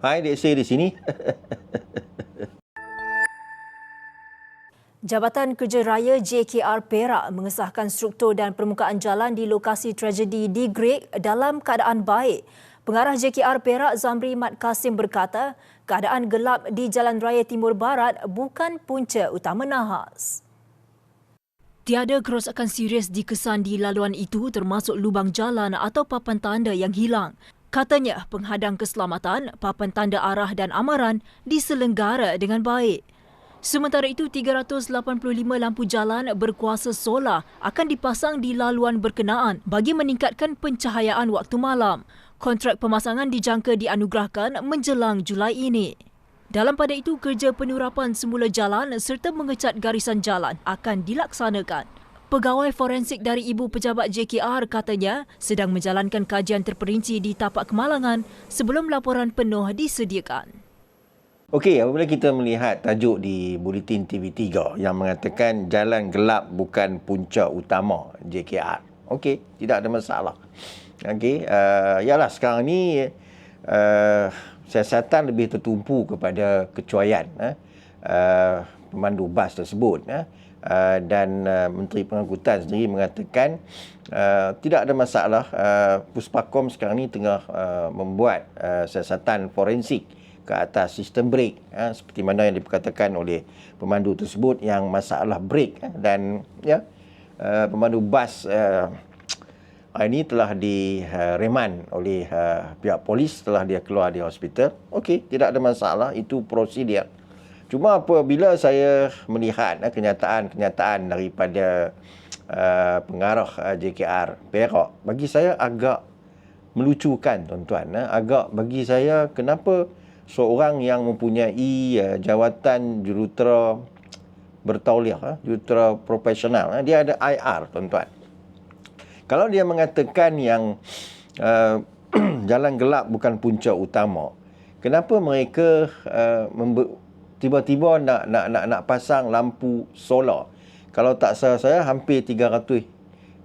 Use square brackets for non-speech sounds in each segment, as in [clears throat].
Hai, dek saya di sini. [laughs] Jabatan Kerja Raya JKR Perak mengesahkan struktur dan permukaan jalan di lokasi tragedi di Greg dalam keadaan baik. Pengarah JKR Perak Zamri Mat Kasim berkata, keadaan gelap di Jalan Raya Timur Barat bukan punca utama nahas. Tiada kerosakan serius dikesan di laluan itu termasuk lubang jalan atau papan tanda yang hilang. Katanya penghadang keselamatan, papan tanda arah dan amaran diselenggara dengan baik. Sementara itu, 385 lampu jalan berkuasa solar akan dipasang di laluan berkenaan bagi meningkatkan pencahayaan waktu malam. Kontrak pemasangan dijangka dianugerahkan menjelang Julai ini. Dalam pada itu, kerja penurapan semula jalan serta mengecat garisan jalan akan dilaksanakan. Pegawai forensik dari Ibu Pejabat JKR katanya sedang menjalankan kajian terperinci di tapak kemalangan sebelum laporan penuh disediakan. Okey, apabila kita melihat tajuk di Buletin TV3 yang mengatakan jalan gelap bukan punca utama JKR. Okey, tidak ada masalah. Okey, uh, yalah sekarang ni uh, siasatan lebih tertumpu kepada kecuaian uh, pemandu bas tersebut. Uh, Uh, dan uh, Menteri Pengangkutan sendiri mengatakan uh, tidak ada masalah uh, Puspakom sekarang ini tengah uh, membuat uh, siasatan forensik ke atas sistem brake ha, seperti mana yang diperkatakan oleh pemandu tersebut yang masalah brake ha, dan ya uh, pemandu bas uh, ini telah direman oleh uh, pihak polis setelah dia keluar di hospital. Okey tidak ada masalah. Itu prosedur cuma apabila saya melihat uh, kenyataan-kenyataan daripada uh, pengarah uh, JKR Perak bagi saya agak melucukan tuan-tuan uh, agak bagi saya kenapa seorang yang mempunyai uh, jawatan jurutera bertauliah, uh, jurutera profesional. Dia ada IR, tuan-tuan. Kalau dia mengatakan yang uh, [clears throat] jalan gelap bukan punca utama, kenapa mereka uh, tiba-tiba nak, nak nak nak pasang lampu solar? Kalau tak salah saya, hampir 300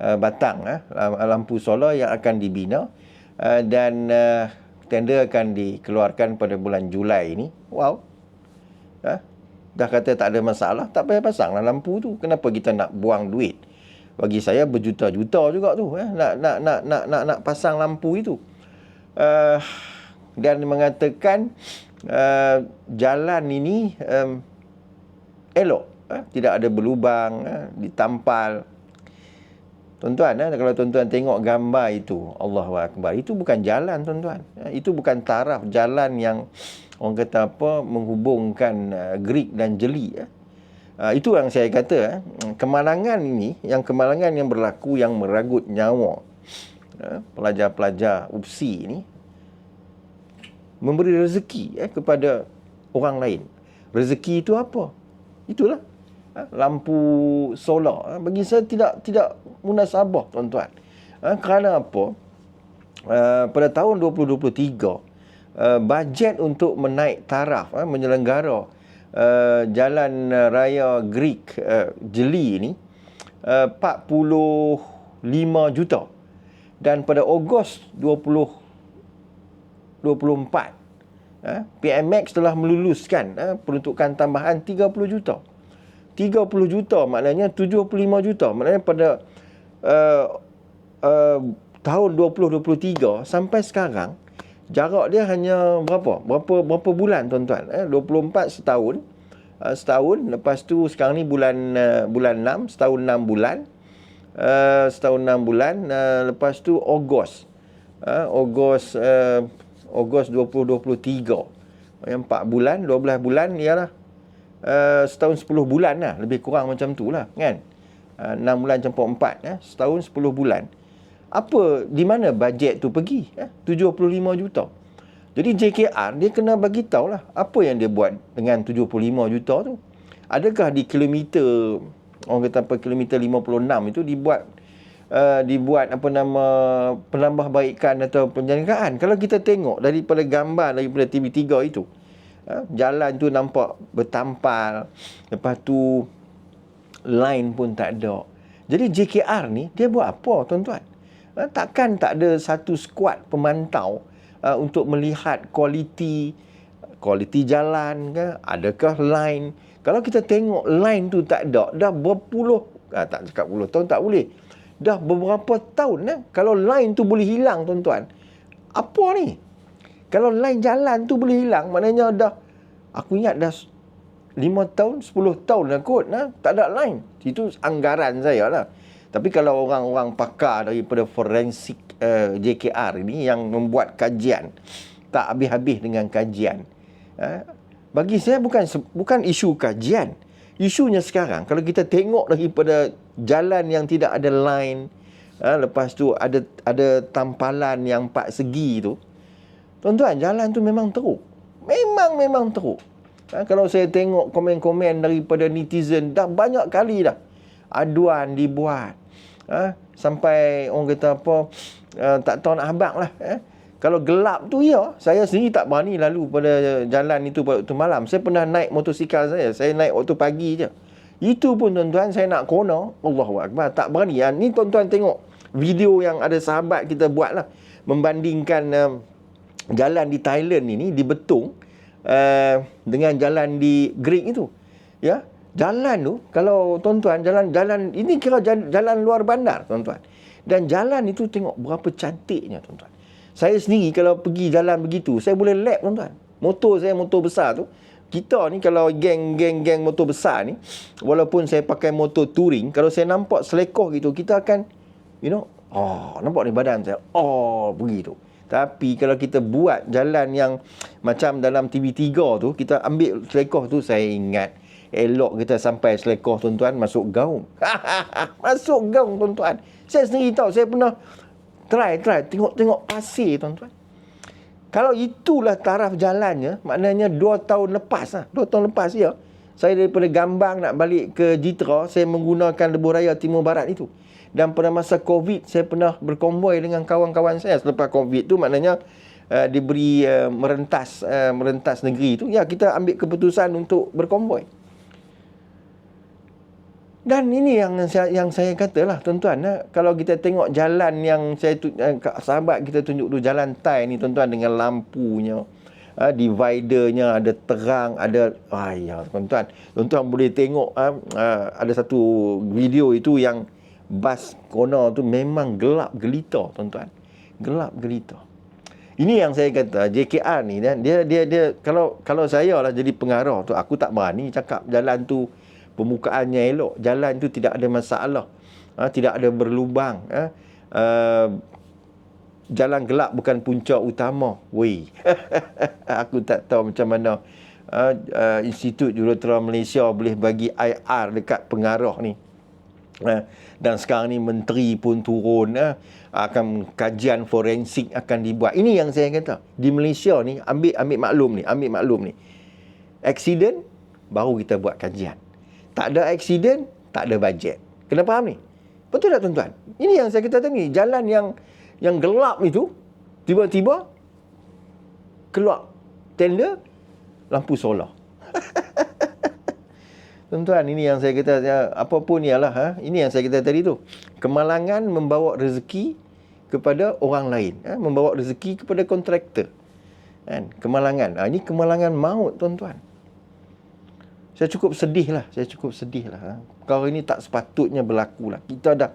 uh, batang uh, lampu solar yang akan dibina uh, dan uh, tender akan dikeluarkan pada bulan Julai ini. Wow. Ha? Dah kata tak ada masalah, tak payah pasanglah lampu tu. Kenapa kita nak buang duit? Bagi saya berjuta-juta juga tu, eh? nak, nak nak nak nak nak pasang lampu itu. Uh, dan mengatakan uh, jalan ini um, elok, eh? tidak ada berlubang, eh? ditampal, Tuan-tuan, eh, kalau tuan-tuan tengok gambar itu, Allahu Akbar, itu bukan jalan tuan-tuan. Eh, itu bukan taraf jalan yang orang kata apa, menghubungkan uh, Greek dan Jeli. Eh. Uh, itu yang saya kata, eh, kemalangan ini, yang kemalangan yang berlaku yang meragut nyawa uh, pelajar-pelajar UPSI ini, memberi rezeki eh, kepada orang lain. Rezeki itu apa? Itulah Ha? lampu solar ha? bagi saya tidak tidak munasabah tuan-tuan ha? kerana apa pada tahun 2023 uh, bajet untuk menaik taraf menyelenggara jalan raya Greek Jeli ini uh, 45 juta dan pada Ogos 20 24 PMX telah meluluskan uh, peruntukan tambahan 30 juta. 30 juta maknanya 75 juta. Maknanya pada uh, uh, tahun 2023 sampai sekarang jarak dia hanya berapa? Berapa berapa bulan tuan-tuan? Eh 24 setahun. Uh, setahun. Lepas tu sekarang ni bulan uh, bulan 6 setahun 6 bulan. Uh, setahun 6 bulan. Uh, lepas tu Ogos. Uh, Ogos uh, Ogos 2023 yang 4 bulan 12 bulan ialah uh, setahun 10 bulan lah. Lebih kurang macam tu lah kan. Uh, 6 bulan campur 4. Eh? Setahun 10 bulan. Apa, di mana bajet tu pergi? Eh? 75 juta. Jadi JKR dia kena bagi tahu lah apa yang dia buat dengan 75 juta tu. Adakah di kilometer orang kata apa kilometer 56 itu dibuat uh, dibuat apa nama penambahbaikan atau penjagaan. Kalau kita tengok daripada gambar daripada TV3 itu, ha, jalan tu nampak bertampal. Lepas tu line pun tak ada. Jadi JKR ni dia buat apa tuan-tuan? Ha, takkan tak ada satu skuad pemantau uh, untuk melihat kualiti kualiti jalan ke? Adakah line? Kalau kita tengok line tu tak ada dah berpuluh ah, tak cakap puluh tahun tak boleh dah beberapa tahun eh? kalau line tu boleh hilang tuan-tuan apa ni kalau line jalan tu boleh hilang maknanya dah aku ingat dah 5 tahun 10 tahun lah kot nah? tak ada line itu anggaran saya lah tapi kalau orang-orang pakar daripada forensik uh, eh, JKR ini yang membuat kajian tak habis-habis dengan kajian uh, bagi saya bukan bukan isu kajian. Isunya sekarang kalau kita tengok daripada jalan yang tidak ada line, ha, lepas tu ada ada tampalan yang empat segi tu. Tuan-tuan, jalan tu memang teruk. Memang memang teruk. Ha, kalau saya tengok komen-komen daripada netizen dah banyak kali dah aduan dibuat. Ha, sampai orang kata apa uh, tak tahu nak habaq lah. Eh. Kalau gelap tu ya, saya sendiri tak berani lalu pada jalan itu pada waktu malam. Saya pernah naik motosikal saya, saya naik waktu pagi je. Itu pun tuan-tuan saya nak kona, Allahu Akbar, tak berani. Ya, ni tuan-tuan tengok video yang ada sahabat kita buat lah. Membandingkan uh, jalan di Thailand ini, di Betung, uh, dengan jalan di Greek itu. Ya, jalan tu, kalau tuan-tuan, jalan jalan ini kira jalan, jalan luar bandar, tuan-tuan. Dan jalan itu tengok berapa cantiknya, tuan-tuan. Saya sendiri kalau pergi jalan begitu, saya boleh lap tuan-tuan. Motor saya motor besar tu. Kita ni kalau geng-geng-geng motor besar ni, walaupun saya pakai motor touring, kalau saya nampak selekoh gitu, kita akan, you know, oh, nampak ni badan saya, oh, begitu. Tapi kalau kita buat jalan yang macam dalam TV3 tu, kita ambil selekoh tu, saya ingat, elok kita sampai selekoh tuan-tuan, masuk gaung. [laughs] masuk gaung tuan-tuan. Saya sendiri tahu, saya pernah Try, try. Tengok-tengok pasir, tuan-tuan. Kalau itulah taraf jalannya, maknanya dua tahun lepas lah. Dua tahun lepas, ya. Saya daripada Gambang nak balik ke Jitra, saya menggunakan lebuh raya Timur Barat itu. Dan pada masa COVID, saya pernah berkonvoi dengan kawan-kawan saya. Selepas COVID tu maknanya uh, diberi uh, merentas uh, merentas negeri itu. Ya, kita ambil keputusan untuk berkonvoi. Dan ini yang saya, yang saya katalah tuan-tuan eh, kalau kita tengok jalan yang saya tu, eh, sahabat kita tunjuk tu jalan Thai ni tuan-tuan dengan lampunya eh, dividernya ada terang ada ayah tuan-tuan. Tuan-tuan boleh tengok eh, eh, ada satu video itu yang bas kona tu memang gelap gelita tuan-tuan. Gelap gelita. Ini yang saya kata JKR ni dia dia dia kalau kalau saya lah jadi pengarah tu aku tak berani cakap jalan tu permukaannya elok. Jalan tu tidak ada masalah. Ha, tidak ada berlubang ha. uh, jalan gelap bukan punca utama. Wei [laughs] aku tak tahu macam mana uh, uh, Institut Jurutera Malaysia boleh bagi IR dekat pengarah ni. Uh, dan sekarang ni menteri pun turun uh, akan kajian forensik akan dibuat. Ini yang saya kata. Di Malaysia ni ambil ambil maklum ni ambil maklum ni. Accident baru kita buat kajian tak ada aksiden, tak ada bajet. Kena faham ni? Betul tak tuan-tuan? Ini yang saya kata tadi. Jalan yang yang gelap itu, tiba-tiba keluar tender lampu solar. [laughs] tuan-tuan, ini yang saya kata, ya, apapun ialah, ha? ini yang saya kata tadi tu. Kemalangan membawa rezeki kepada orang lain. Ha? Membawa rezeki kepada kontraktor. Kan? Kemalangan. Ha, ini kemalangan maut, tuan-tuan. Saya cukup sedih lah. Saya cukup sedih lah. Ha. Kau ini tak sepatutnya berlaku lah. Kita dah...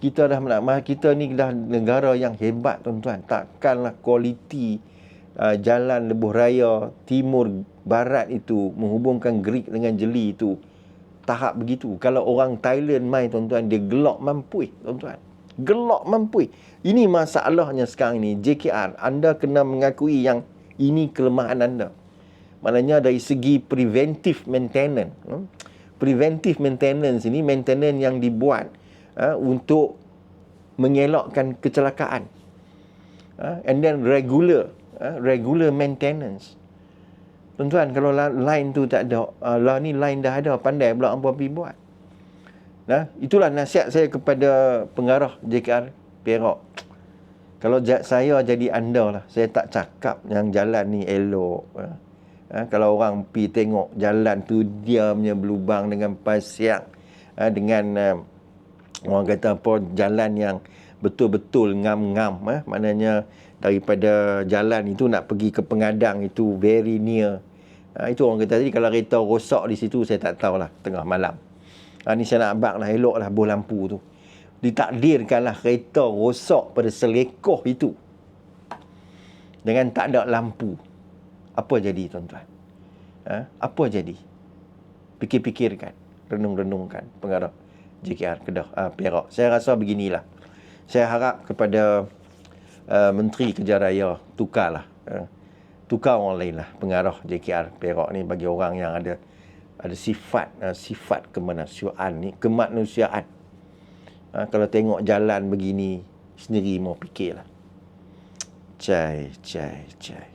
Kita dah kita ni dah negara yang hebat tuan-tuan. Takkanlah kualiti uh, jalan lebuh raya timur barat itu menghubungkan Greek dengan Jeli itu tahap begitu. Kalau orang Thailand main tuan-tuan dia gelak mampu tuan-tuan. Gelak mampu. Ini masalahnya sekarang ni JKR anda kena mengakui yang ini kelemahan anda. Maknanya dari segi preventive maintenance. Hmm? Preventive maintenance ini maintenance yang dibuat uh, untuk mengelakkan kecelakaan. Uh, and then regular, uh, regular maintenance. Tuan-tuan, kalau line tu tak ada, lah ni line dah ada, pandai pula apa pergi buat. Nah, itulah nasihat saya kepada pengarah JKR Perak. Kalau saya jadi anda lah, saya tak cakap yang jalan ni elok. Ha, kalau orang pi tengok jalan tu diamnya berlubang dengan pasir ha, dengan uh, orang kata apa jalan yang betul-betul ngam-ngam eh? maknanya daripada jalan itu nak pergi ke pengadang itu very near. Ha, itu orang kata tadi kalau kereta rosak di situ saya tak tahulah tengah malam. Ha, ni saya nak abang lah elok lah buh lampu tu. Ditakdirkanlah kereta rosak pada selekoh itu. Dengan tak ada lampu apa jadi tuan-tuan? Ha? apa jadi? Fikir-fikirkan renung-renungkan pengarah JKR Kedah uh, Perak. Saya rasa beginilah. Saya harap kepada uh, Menteri Kerja Raya tukarlah uh, tukar orang lain lah pengarah JKR Perak ni bagi orang yang ada ada sifat uh, sifat kemanusiaan ni kemanusiaan. Uh, kalau tengok jalan begini sendiri mau fikirlah. Cai cai cai